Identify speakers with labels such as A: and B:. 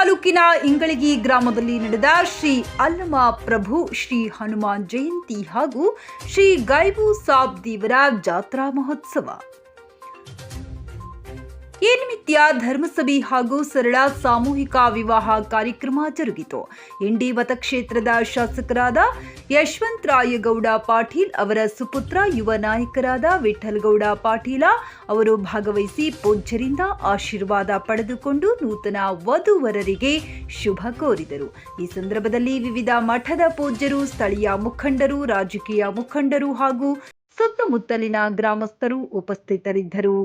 A: ತಾಲೂಕಿನ ಇಂಗಳಗಿ ಗ್ರಾಮದಲ್ಲಿ ನಡೆದ ಶ್ರೀ ಅಲ್ಲಮ ಪ್ರಭು ಶ್ರೀ ಹನುಮಾನ್ ಜಯಂತಿ ಹಾಗೂ ಶ್ರೀ ಗೈಬು ಸಾಬ್ ದೇವರ ಜಾತ್ರಾ ಮಹೋತ್ಸವ. ಈ ನಿಮಿತ್ತ ಧರ್ಮಸಭೆ ಹಾಗೂ ಸರಳ ಸಾಮೂಹಿಕ ವಿವಾಹ ಕಾರ್ಯಕ್ರಮ ಜರುಗಿತು. ಇಂಡಿ ಮತಕ್ಷೇತ್ರದ ಶಾಸಕರಾದ ಯಶವಂತರಾಯಗೌಡ ಪಾಟೀಲ್ ಅವರ ಸುಪುತ್ರ ಯುವ ನಾಯಕರಾದ ವಿಠಲ್ಗೌಡ ಪಾಟೀಲ ಅವರು ಭಾಗವಹಿಸಿ ಪೂಜ್ಯರಿಂದ ಆಶೀರ್ವಾದ ಪಡೆದುಕೊಂಡು ನೂತನ ವಧುವರರಿಗೆ ಶುಭ ಕೋರಿದರು. ಈ ಸಂದರ್ಭದಲ್ಲಿ ವಿವಿಧ ಮಠದ ಪೂಜ್ಯರು, ಸ್ಥಳೀಯ ಮುಖಂಡರು, ರಾಜಕೀಯ ಮುಖಂಡರು ಹಾಗೂ ಸುತ್ತಮುತ್ತಲಿನ ಗ್ರಾಮಸ್ಥರು ಉಪಸ್ಥಿತರಿದ್ದರು.